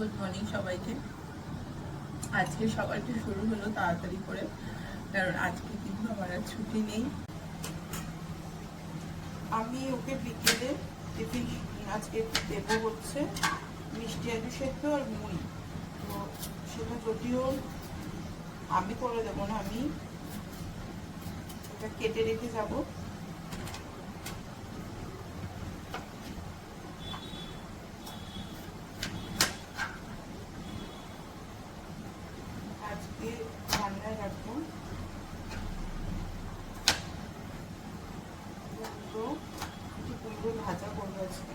Good morning সবাইকে। আজকে সকালটা শুরু হলো তাড়াতাড়ি করে, কারণ আজকে কিন্তু আমার আর ছুটি নেই। আমি ওকে বিকেলে টিফিন আজকে দেবো হচ্ছে মিষ্টি আলু সেদ্ধ আর মুড়ি। তো সেটা যদিও আমি করে দেবো না, আমি এটা কেটে রেখে যাব আজকে রান্নায় রাখব কুমড়ো একটু কুমড়ো ভাজা করব আজকে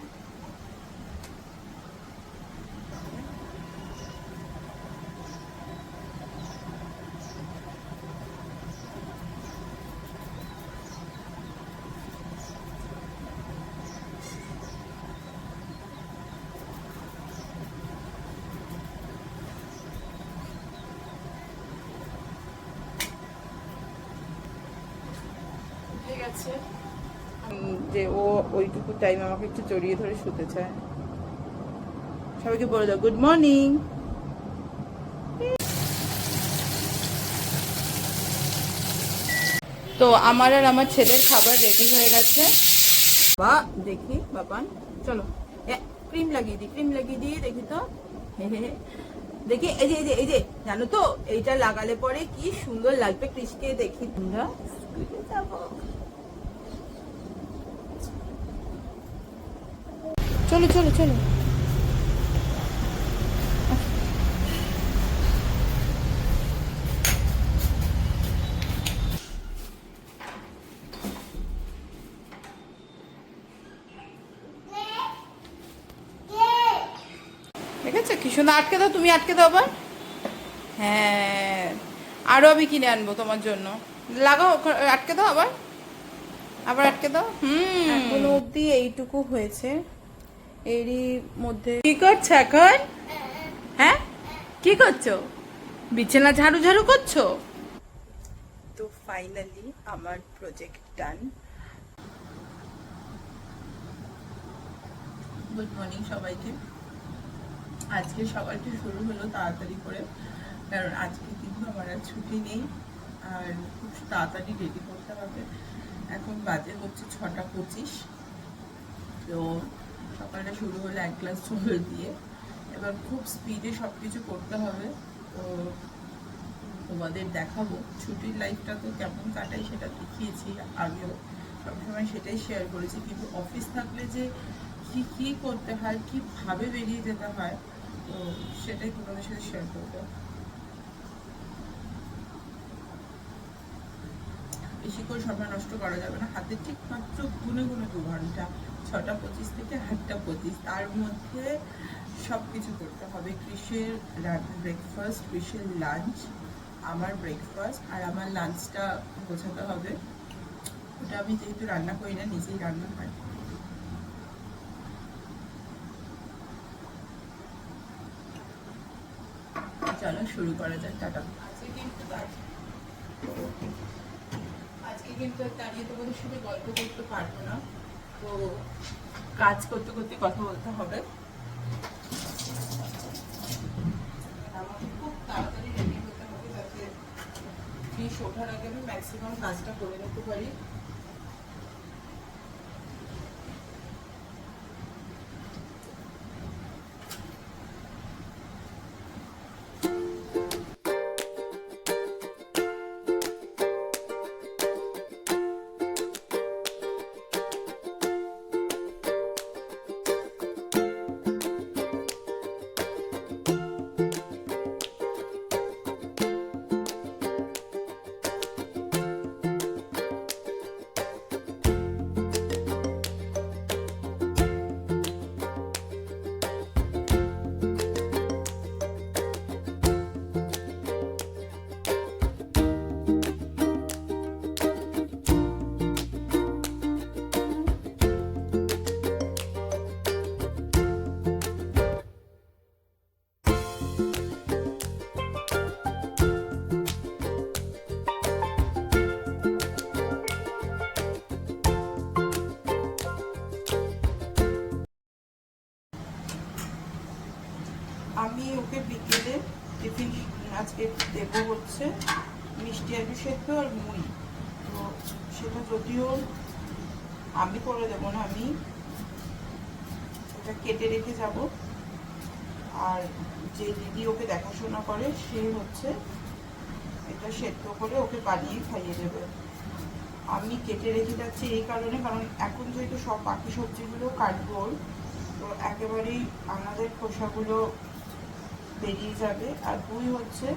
যে ও ওইটুকু টাইম আমাকে একটু জড়িয়ে ধরে শুতে চায় সবাইকে বলে দাও গুড মর্নিং তো আমার আর আমার ছেলের খাবার রেডি হয়ে গেছে। বা, দেখি, বাবান, চলো। ক্রিম লাগিয়ে দিই ক্রিম লাগিয়ে দিই দেখি তো। দেখি, এই যে এই যে এই যে, জানো তো, এইটা লাগালে পরে কি সুন্দর লাগবে কৃষকে দেখি তোমরা। স্কুলে যাব। চলো চলো চলো। ঠিক আছে কি সুন্দর আটকে দাও, তুমি আটকে দাও আবার। হ্যাঁ আরও আমি কিনে আনব তোমার জন্য। লাগাও, আটকে দাও আবার। আবার আটকে দাও। হুম। অবধি এইটুকু হয়েছে। এরই মধ্যে। কি করছ এখন? হ্যাঁ? কি করছ? বিছানা ঝাড়ু ঝাড়ু করছ? তো ফাইনালি আমার প্রজেক্ট ডান গুড মর্নিং সবাইকে। আজকে সকালটা শুরু হলো তাড়াতাড়ি করে কারণ আজকে কিন্তু আমার আর ছুটি নেই আর খুব তাড়াতাড়ি রেডি করতে হবে। এখন বাজে হচ্ছে ছটা পঁচিশ। তো সকালটা শুরু হলো এক গ্লাস জল দিয়ে। এবার খুব স্পিডে সব কিছু করতে হবে। তো তোমাদের দেখাবো। ছুটির লাইফটা তো কেমন কাটাই সেটা দেখিয়েছি আগেও। সবসময় সেটাই শেয়ার করেছি। কিন্তু অফিস থাকলে যে কি কি করতে হয়, কীভাবে বেরিয়ে যেতে হয়, তো সেটাই তোমাদের সাথে শেয়ার করব। বেশি করে সময় নষ্ট করা যাবে না। হাতে ঠিক মাত্র গুনে গুনে দু ঘণ্টা। ছটা পঁচিশ থেকে আটটা পঁচিশ। তার মধ্যে সব কিছু করতে হবে। কৃষের ব্রেকফাস্ট কৃষের লাঞ্চ আমার ব্রেকফাস্ট আর আমার লাঞ্চটা গোছাতে হবে। ওটা আমি যেহেতু রান্না করি না, নিজেই রান্না হয় চলো শুরু করা যাক, টাটা। আজকে কিন্তু আজকে কিন্তু দাঁড়িয়ে তোমাদের সাথে গল্প করতে পারব না। তো কাজ করতে করতে কথা বলতে হবে। আমাকে খুব তাড়াতাড়ি রেডি হতে হবে যাতে ফিস ওঠার আগে আমি ম্যাক্সিমাম কাজটা করে নিতে পারি। ওকে বিকেলে টিফিন আজকে দেবো হচ্ছে মিষ্টি আলু সেদ্ধ আর মুড়ি। তো সেটা যদিও আমি করে দেবো না, আমি এটা কেটে রেখে যাব। আর যে দিদি ওকে দেখাশোনা করে, সে হচ্ছে এটা সেদ্ধ করে ওকে বানিয়ে খাইয়ে দেবে। আমি কেটে রেখে যাচ্ছি এই কারণে, কারণ এখন যেহেতু সব বাকি সবজিগুলো কাটবো, তো একেবারেই আমাদের খোসাগুলো বেরিয়ে যাবে। আর দুই হচ্ছে,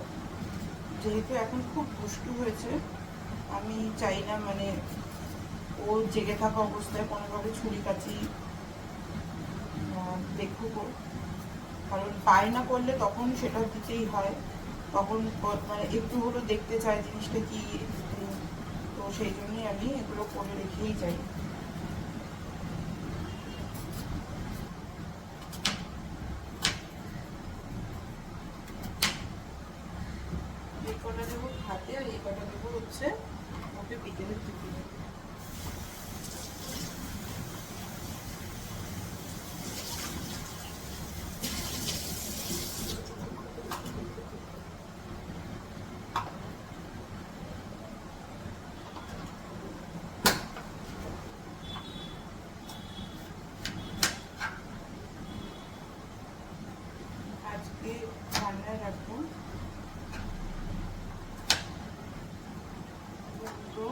যেহেতু এখন খুব দুষ্টু হয়েছে, আমি চাই না মানে ও জেগে থাকা অবস্থায় কোনোভাবে ছুরি কাচি দেখুক। কারণ বায়না করলে তখন সেটা দিতেই হয়। তখন মানে একটু হলো দেখতে চায় জিনিসটা কি তো সেই জন্যই আমি এগুলো করে রেখেই যাই এই কটা দেবো ভাতে আর এই কটা দেবো হচ্ছে ওকে বিকেলের টিফিনে আজকে রান্নায় রাখব কুমড়ো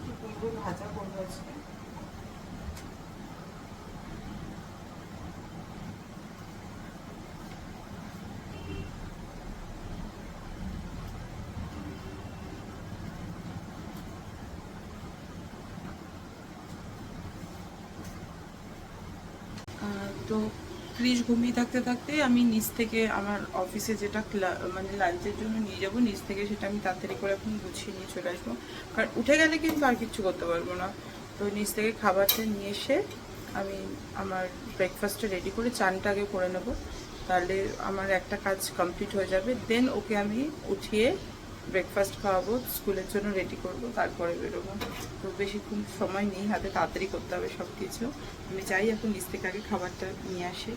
একটু কুমড়ো ভাজা করব আজকে আহ, তো ক্রিস ঘুমিয়ে থাকতে থাকতে আমি নিচ থেকে আমার অফিসে যেটা মানে লাঞ্চের জন্য নিয়ে যাব, নিচ থেকে সেটা আমি তাড়াতাড়ি করে এখন গুছিয়ে নিয়ে চলে আসব। কারণ উঠে গেলে কিন্তু আর কিছু করতে পারব না। তো নিচ থেকে খাবারটা নিয়ে এসে আমি আমার ব্রেকফাস্টটা রেডি করে চানটা আগে করে নেব। তাহলে আমার একটা কাজ কমপ্লিট হয়ে যাবে। দেন ওকে আমি উঠিয়ে ব্রেকফাস্ট খাওয়াবো, স্কুলের জন্য রেডি করব, তারপরে বেরোবো। তো বেশিক্ষণ সময় নেই, হাতে তাড়াতাড়ি করতে হবে সব কিছু আমি চাই এখন নিজ থেকে আগে খাবারটা নিয়ে আসে।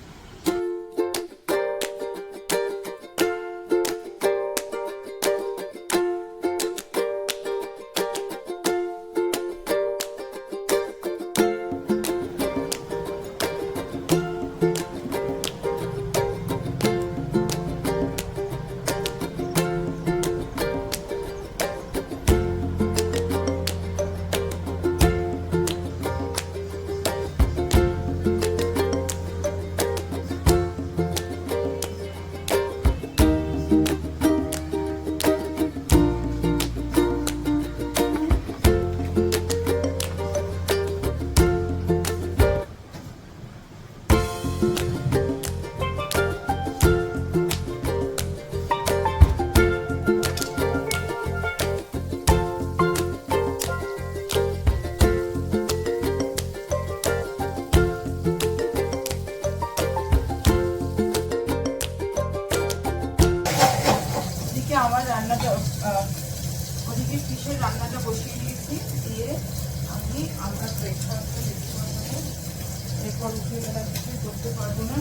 ওদিকে ফিশের রান্নাটা বসিয়ে দিয়েছি? দিয়ে আমি আমার আর করতে পারব না।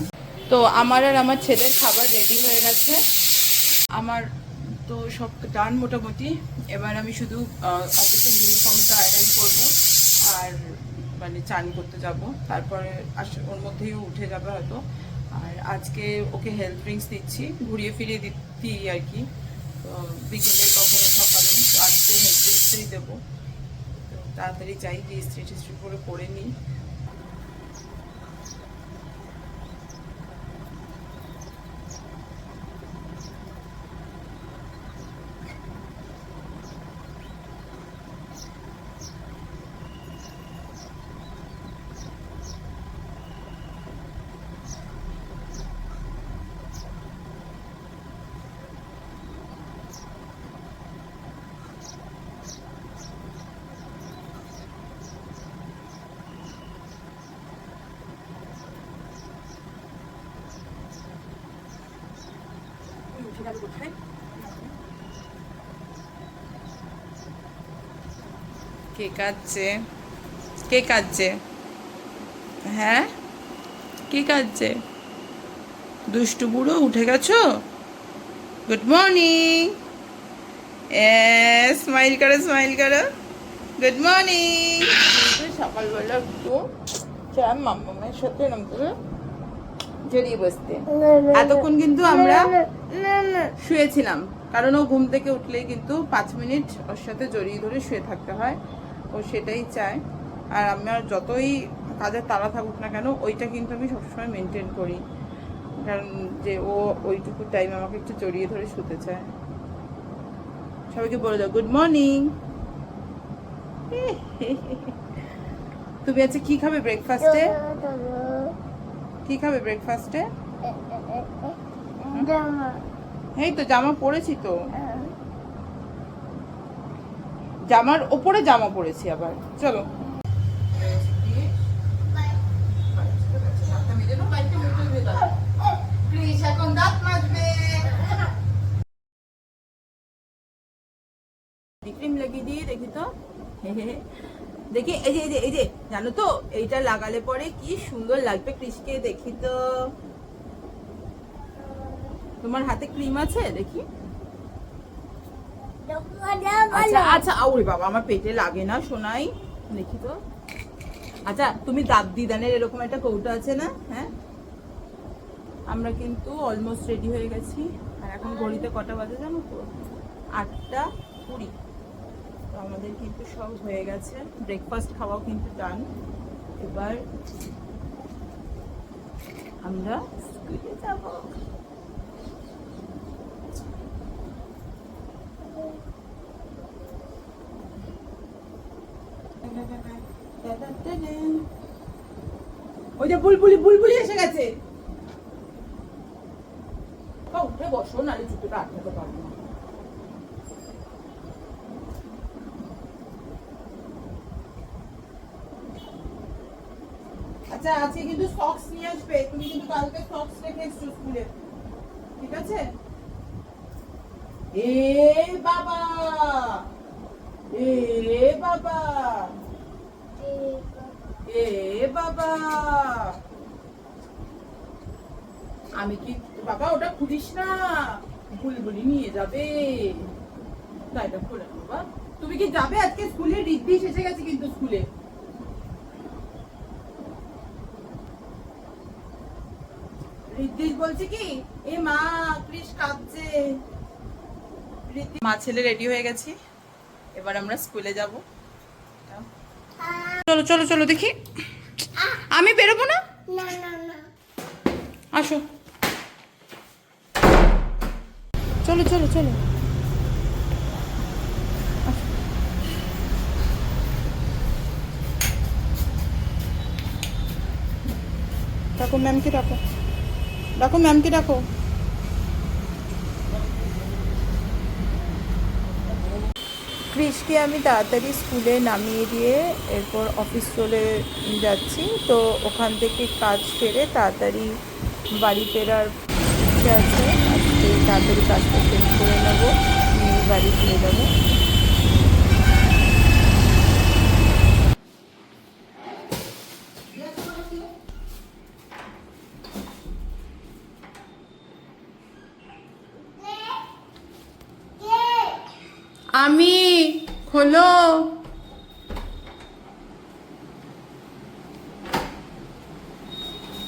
তো আমার আর আমার ছেলের খাবার রেডি হয়ে গেছে। আমার তো সব ডান মোটামুটি। এবার আমি শুধু অফিসের ইউনিফর্মটা আয়রন করব আর মানে চান করতে যাব। তারপরে ওর মধ্যেই উঠে যাবে হয়তো। আর আজকে ওকে হেলথ ড্রিঙ্কস দিচ্ছি, ঘুরিয়ে ফিরিয়ে দিচ্ছি আর কি। তো বিকেলে কখনো সকালে তো আজকে ড্রিঙ্কসই দেবো। তো তাড়াতাড়ি চাই যে ইস্ত্রি টিস্ত্রি করে করে নিই উঠে গেল কোথায় কে কাঁদছে? কে কাঁদছে? হ্যাঁ? কে কাঁদছে? দুষ্টু বুড়ো উঠে গেছো? গুড মর্নিং স্মাইল করো স্মাইল করো। গুড মর্নিং সকালবেলা একটু চা মামামের সাথে এরম করে জড়িয়ে বসতে। এতক্ষণ কিন্তু আমরা শুয়েছিলাম। কারণ ও ঘুম থেকে উঠলেই কিন্তু পাঁচ মিনিট ওর সাথে জড়িয়ে ধরে শুয়ে থাকতে হয়। ও সেটাই চায়। আর আমার যতই কাজের তাড়া থাকুক না কেন ওইটা কিন্তু আমি সবসময় মেনটেন করি। কারণ যে ও ওইটুকু টাইম আমাকে একটু জড়িয়ে ধরে শুতে চায়। সবাইকে বলে দাও গুড মর্নিং তুমি আজকে কি খাবে ব্রেকফাস্টে কি খাবে ব্রেকফাস্টে এই তো জামা পরেছি তো। জামার ওপরে জামা পরেছি আবার। চলো। ক্রিম লাগিয়ে দিয়ে দেখি তো। দেখি, এই যে এই যে এই যে, জানো তো, এইটা লাগালে পরে কি সুন্দর লাগবে কৃষকে দেখি তো। তোমার হাতে ক্রিম আছে? দেখি। আচ্ছা আচ্ছা ওরে বাবা আমার পেটে লাগে না শোনাই। দেখি তো। আচ্ছা তুমি দাঁত দিদানের এরকম একটা কৌটো আছে না? হ্যাঁ? আমরা কিন্তু অলমোস্ট রেডি হয়ে গেছি। আর এখন ঘড়িতে কটা বাজে জানো তো? আটটা কুড়ি। তো আমাদের কিন্তু সব হয়ে গেছে। ব্রেকফাস্ট খাওয়াও কিন্তু ডান এবার আমরা স্কুলে যাব। ওই যে বুলবুলি বুলবুলি এসে গেছে। উঠে বসো, নাহলে জুতোটা আটকাতে পারব না। আচ্ছা আজকে কিন্তু সক্স নিয়ে আসবে। তুমি কিন্তু কালকে সক্স রেখে এসছো স্কুলে ঠিক আছে? এ বাবা! এ বাবা! আমি কি, বাবা, ওটা খুলিস না। বুলবুলি নিয়ে যাবে। এটা খুলে বাবা। তুমি কি যাবে আজকে স্কুলে? এসে গেছে কিন্তু স্কুলে। এ মা মা ছেলে রেডি হয়ে গেছি। এবার আমরা স্কুলে যাব। চলো চলো চলো দেখি। আমি বেরোবো না? আসো। চলো চলো চলো। ডাকো ম্যামকে ডাকো। ডাকো ম্যামকে ডাকো। ক্রিশকে আমি তাড়াতাড়ি স্কুলে নামিয়ে দিয়ে এরপর অফিস চলে যাচ্ছি। তো ওখান থেকে কাজ সেরে তাড়াতাড়ি বাড়ি ফেরার আছে। তাড়াতাড়ি কাজটা শেষ করে নেব বাড়ি ফিরে যাব আমি খোলো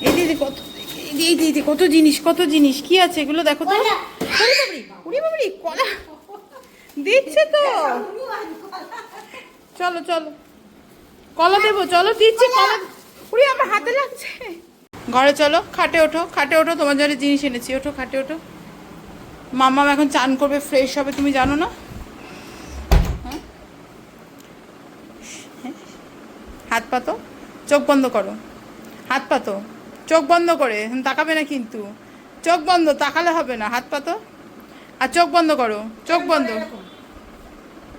এই দিদি কত এই যে- এই দিদি কত জিনিস কত জিনিস কি আছে এগুলো দেখো তো? ওরে বাবরি কলা। দিচ্ছে তো। চলো চলো। কলা দেবো চলো দিচ্ছে কলা। উড়ি আমার হাতে লাগছে। ঘরে চলো খাটে ওঠো খাটে ওঠো তোমার জন্য জিনিস এনেছি ওঠো খাটে ওঠো। মাম্মাম এখন চান করবে ফ্রেশ হবে তুমি জানো না? হ্যাঁ? হাত পাতো চোখ বন্ধ করো। হাত পাতো চোখ বন্ধ করে তাকাবে না কিন্তু। চোখ বন্ধ তাকালে হবে না। হাত পাতো আর চোখ বন্ধ করো চোখ বন্ধ।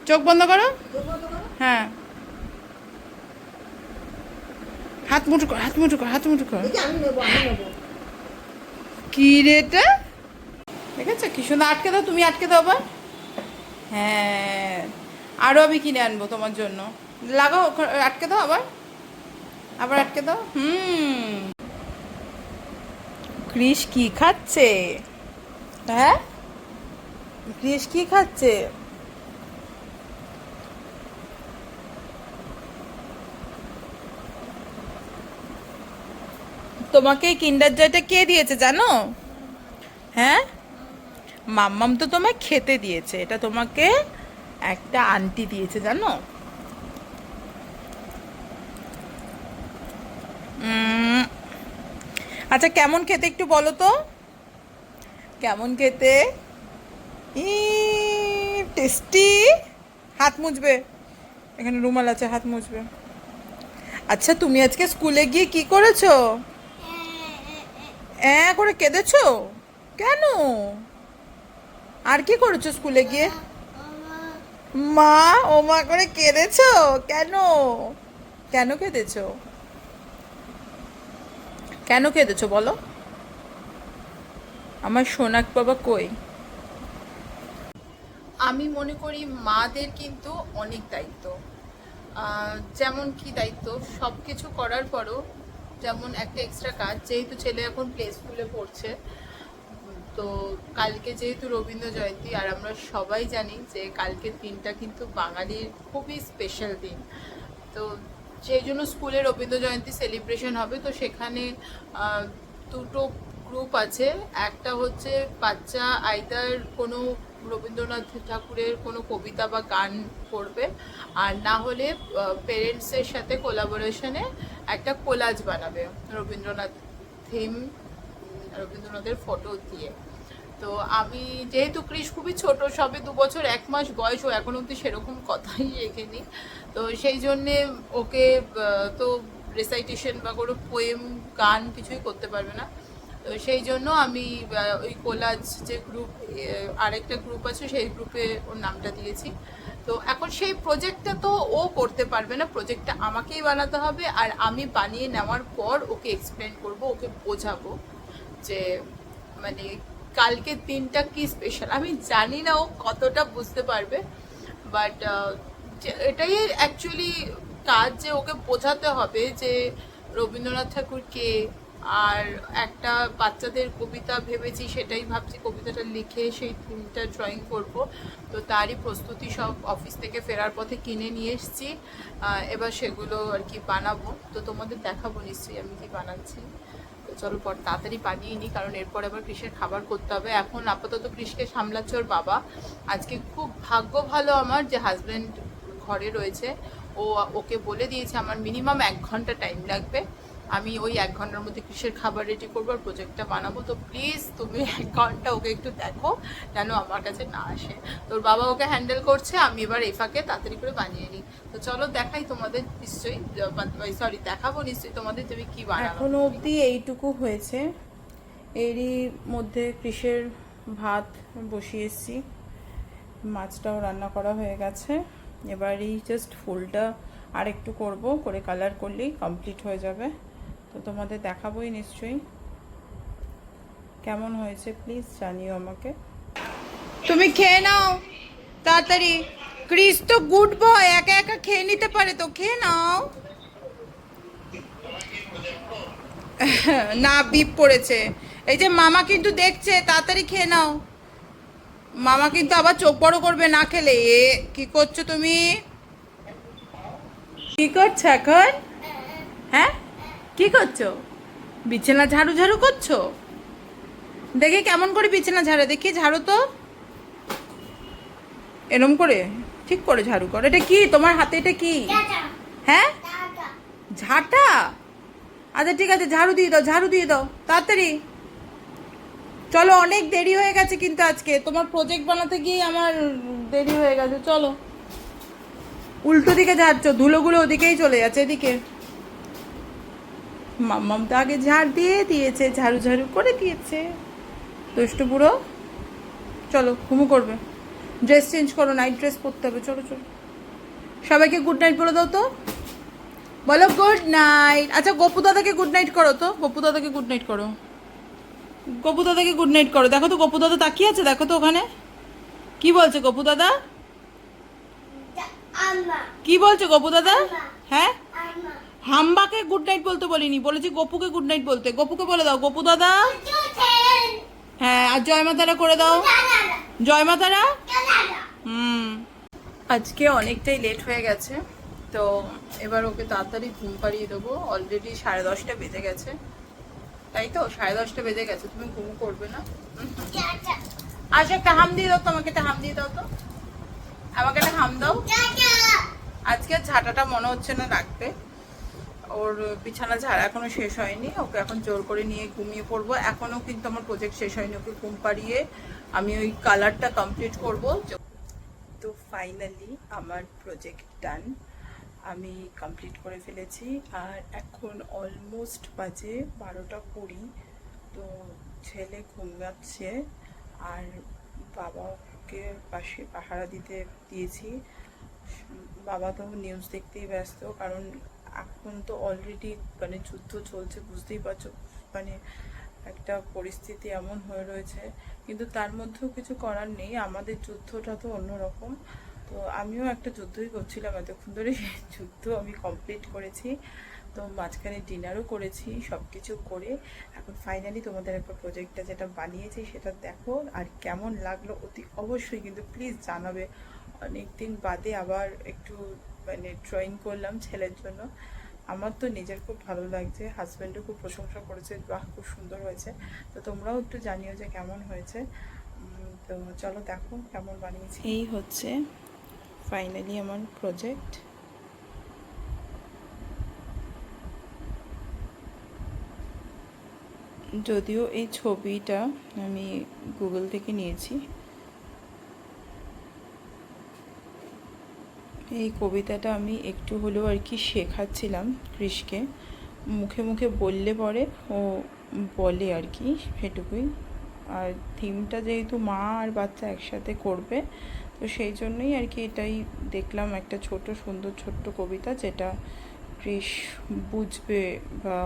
চোখ বন্ধ করো? হ্যাঁ। হাত মুঠো কর হাত মুঠো কর হাত মুঠো কর। কি রে ঠিক আছে কি সুন্দর আটকে দাও তুমি আটকে দাও আবার। হ্যাঁ। আরও আমি কিনে আনব তোমার জন্য। লাগাও আটকে দাও আবার। আবার আটকে দাও। হুম। কৃষ কি খাচ্ছে? হ্যাঁ? কৃষ কি খাচ্ছে? তোমাকে কিন্ডার জয়টা কে দিয়েছে জানো? হ্যাঁ? মাম্মাম তো তোমায় খেতে দিয়েছে। এটা তোমাকে একটা আন্টি দিয়েছে, জানো? আচ্ছা কেমন খেতে একটু বলো তো? কেমন খেতে? ই টেস্টি। হাত মুছবে। এখানে রুমাল আছে হাত মুছবে। আচ্ছা তুমি আজকে স্কুলে গিয়ে কি করেছ? অ্যাঁ করে কেঁদেছো? কেন? আর কি করেছ স্কুলে গিয়ে? মা ও মা করে কেঁদেছো? কেন? কেন কেঁদেছো? কেন কেঁদেছো বলো? আমার সোনাক বাবা কই? আমি মনে করি মাদের কিন্তু অনেক দায়িত্ব। যেমন কি দায়িত্ব? সব কিছু করার পরও যেমন একটা এক্সট্রা কাজ, যেহেতু ছেলে এখন প্লে স্কুলে পড়ছে, তো কালকে যেহেতু রবীন্দ্র জয়ন্তী, আর আমরা সবাই জানি যে কালকের দিনটা কিন্তু বাঙালির খুবই স্পেশাল দিন। তো সেই জন্য স্কুলে রবীন্দ্র জয়ন্তী সেলিব্রেশন হবে। তো সেখানে দুটো গ্রুপ আছে। একটা হচ্ছে বাচ্চা আইদার কোনো রবীন্দ্রনাথ ঠাকুরের কোনো কবিতা বা গান করবে, আর না হলে পেরেন্টসের সাথে কোলাবোরেশনে একটা কোলাজ বানাবে রবীন্দ্রনাথ থিম রবীন্দ্রনাথের ফটো দিয়ে। তো আমি যেহেতু ক্রিস খুবই ছোট, সবে দু বছর এক মাস বয়স, ও এখন অবধি সেরকম কথাই রেখেনি তো সেই জন্যে ওকে তো রেসাইটেশন বা কোনো পোয়েম গান কিছুই করতে পারবে না। তো সেই জন্য আমি ওই কোলাজ যে গ্রুপ আরেকটা গ্রুপ আছে, সেই গ্রুপে ওর নামটা দিয়েছি। তো এখন সেই প্রজেক্টটা তো ও করতে পারবে না প্রজেক্টটা আমাকেই বানাতে হবে, আর আমি বানিয়ে নেওয়ার পর ওকে এক্সপ্লেন করব, ওকে বোঝাবো যে মানে কালকের দিনটা কি স্পেশাল আমি জানি না ও কতটা বুঝতে পারবে বাট এটাই অ্যাকচুয়ালি কাজ যে ওকে বোঝাতে হবে যে রবীন্দ্রনাথ ঠাকুর কে, আর একটা বাচ্চাদের কবিতা ভেবেছি, সেটাই ভাবছি কবিতাটা লিখে সেই থিমটা ড্রয়িং করব। তো তারই প্রস্তুতি সব অফিস থেকে ফেরার পথে কিনে নিয়ে এসেছি। এবার সেগুলো আর কি বানাবো। তো তোমাদের দেখাবো নিশ্চয়ই আমি কি বানাচ্ছি। চলো পর, তাড়াতাড়ি বানিয়ে নিই কারণ এরপর আবার কৃষের খাবার করতে হবে। এখন আপাতত কৃষকে সামলাচ্ছে ওর বাবা। আজকে খুব ভাগ্য ভালো আমার যে হাজব্যান্ড ঘরে রয়েছে। ও, ওকে বলে দিয়েছে, আমার মিনিমাম এক ঘণ্টা টাইম লাগবে। আমি ওই এক ঘণ্টার মধ্যে কৃষের খাবার রেডি করব আর প্রজেক্টটা বানাবো? তো প্লিজ তুমি এক ঘণ্টা ওকে একটু দেখো, যেন আমার কাছে না আসে। তোর বাবা ওকে হ্যান্ডেল করছে, আমি এবার এই ফাঁকে তাড়াতাড়ি করে বানিয়ে নিই। তো চলো দেখাই তোমাদের নিশ্চয়ই সরি দেখাবো নিশ্চয়ই তোমাদের তুমি কি বানাবো। এখনও অবধি এইটুকু হয়েছে। এরই মধ্যে কৃষের ভাত বসিয়ে এসেছি। মাছটাও রান্না করা হয়ে গেছে। এবারই জাস্ট ফুলটা আর একটু করব, করে কালার করলেই কমপ্লিট হয়ে যাবে। তো তোমাদের দেখাবোই নিশ্চয়ই। কেমন হয়েছে প্লিজ জানিও আমাকে। তুমি খেয়ে নাও তাড়াতাড়ি। ক্রিস তো গুড বয় একা একা খেয়ে নিতে পারে তো খেয়ে নাও। না বিপ পড়েছে। এই যে মামা কিন্তু দেখছে তাড়াতাড়ি খেয়ে নাও। মামা কিন্তু আবার চোখ বড় করবে না খেলে। এ কি করছ তুমি? কি করছ এখন? হ্যাঁ? কি করছ? বিছানা ঝাড়ু ঝাড়ু করছ? দেখি কেমন করে বিছানা ঝাড়ে দেখি ঝাড়ু তো। এরম করে ঠিক করে ঝাড়ু করো। এটা কি? তোমার হাতে এটা কি? হ্যাঁ? ঝাঁটা। আচ্ছা ঠিক আছে ঝাড়ু দিয়ে দাও ঝাড়ু দিয়ে দাও তাড়াতাড়ি। চলো অনেক দেরি হয়ে গেছে কিন্তু আজকে। তোমার প্রজেক্ট বানাতে গিয়ে আমার দেরি হয়ে গেছে চলো। উল্টো দিকে ঝাড়ছো ধুলোগুলো ওদিকেই চলে যাচ্ছে এদিকে। মাম্মাম তো আগে ঝাড় দিয়ে দিয়েছে ঝাড়ু ঝাড়ু করে দিয়েছে। দুষ্টু বুড়ো চলো ঘুমু করবে। ড্রেস চেঞ্জ করো নাইট ড্রেস পরতে হবে চলো চলো। সবাইকে গুড নাইট বলে দাও তো। বলো গুড নাইট আচ্ছা গপু দাদাকে গুড নাইট করো তো। গপু দাদাকে গুড নাইট করো। গপু দাদাকে গুড নাইট করো। দেখো তো গপু দাদা তাকিয়ে আছে দেখো তো ওখানে। কি বলছে গপু দাদা? কি বলছে গপু দাদা? হ্যাঁ? হাম্বাকে গুড নাইট বলতে বলিনি, বলেছি গপুকে গুড নাইট বলতে। গপুকে বলে দাও, গপু দাদা? হ্যাঁ আর জয় মাতারা করে দাও। জয় মাতারা? হুম। আজকে অনেকটাই লেট হয়ে গেছে, তো এবার ওকে তাড়াতাড়ি ঘুম পাড়িয়ে দেবো। অলরেডি সাড়ে দশটা বেজে গেছে। তাই তো? সাড়ে দশটা বেজে গেছে, তুমি ঘুম করবে না? আচ্ছা একটা হাম দিয়ে দাও তো, আমাকে একটা হাম দিয়ে দাও তো। আমাকে একটা হাম দাও। আজকে ঝাঁটাটা মনে হচ্ছে না রাখতে। ওর বিছানা ঝাড়া এখনও শেষ হয়নি, ওকে এখন জোর করে নিয়ে ঘুমিয়ে পড়ব। এখনও কিন্তু আমার প্রজেক্ট শেষ হয়নি, ওকে ঘুম পাড়িয়ে আমি ওই কালারটা কমপ্লিট করব। তো ফাইনালি আমার প্রজেক্ট ডান আমি কমপ্লিট করে ফেলেছি। আর এখন অলমোস্ট বাজে বারোটা কুড়ি, তো ছেলে ঘুমাচ্ছে আর বাবাকে পাশে পাহারা দিতে দিয়েছি। বাবা তো নিউজ দেখতেই ব্যস্ত, কারণ এখন তো অলরেডি মানে যুদ্ধ চলছে, বুঝতেই পারছ মানে একটা পরিস্থিতি এমন হয়ে রয়েছে। কিন্তু তার মধ্যেও কিছু করার নেই, আমাদের যুদ্ধটা তো অন্যরকম। তো আমিও একটা যুদ্ধই করছিলাম, এতক্ষণ ধরে যুদ্ধ আমি কমপ্লিট করেছি। তো মাঝখানে ডিনারও করেছি সব কিছু করে। এখন ফাইনালি তোমাদের একটা প্রজেক্টটা যেটা বানিয়েছি, সেটা দেখো আর কেমন লাগল অতি অবশ্যই কিন্তু প্লিজ জানাবে। অনেক দিন বাদে আবার একটু মানে ড্রয়িং করলাম ছেলের জন্য। আমার তো নিজের খুব ভালো লাগছে হাজব্যান্ডও খুব প্রশংসা করেছে, বাহ, খুব সুন্দর হয়েছে। তো তোমরাও একটু জানিও যে কেমন হয়েছে। তো চলো দেখো কেমন বানিয়েছি। এই হচ্ছে ফাইনালি আমার প্রজেক্ট যদিও এই ছবিটা আমি গুগল থেকে নিয়েছি এই কবিতাটা আমি একটু হলেও আর কি শেখাচ্ছিলাম কৃষকে। মুখে মুখে বললে পরে ও বলে আর কি সেটুকুই। আর থিমটা যেহেতু মা আর বাচ্চা একসাথে করবে, তো সেই জন্যই আর কি এটাই দেখলাম একটা ছোট সুন্দর ছোট্ট কবিতা যেটা কৃষ বুঝবে বা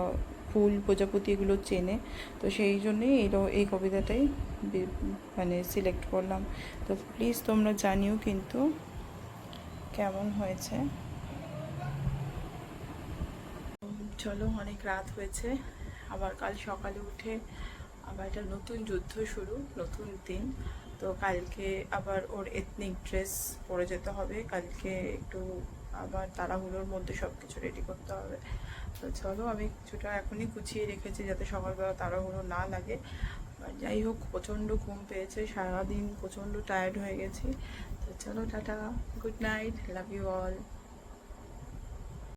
ফুল প্রজাপতি এগুলো চেনে। তো সেই জন্যই এই এই কবিতাটাই মানে সিলেক্ট করলাম। তো প্লিজ তোমরা জানিও কিন্তু কেমন হয়েছে? চলো, অনেক রাত হয়েছে। আবার কাল সকালে উঠে আবার একটা নতুন যুদ্ধ শুরু, নতুন দিন। তো কালকে আবার ওর এথনিক ড্রেস পরে যেতে হবে। কালকে একটু আবার তাড়াহুড়োর মধ্যে সব কিছু রেডি করতে হবে। তো চলো, আমি কিছুটা এখনই গুছিয়ে রেখেছি যাতে সকালবেলা তাড়াহুড়ো না লাগে। যাই হোক, প্রচণ্ড ঘুম পেয়েছে, সারাদিন প্রচণ্ড টায়ার্ড হয়ে গেছি। চলো tata good night love you all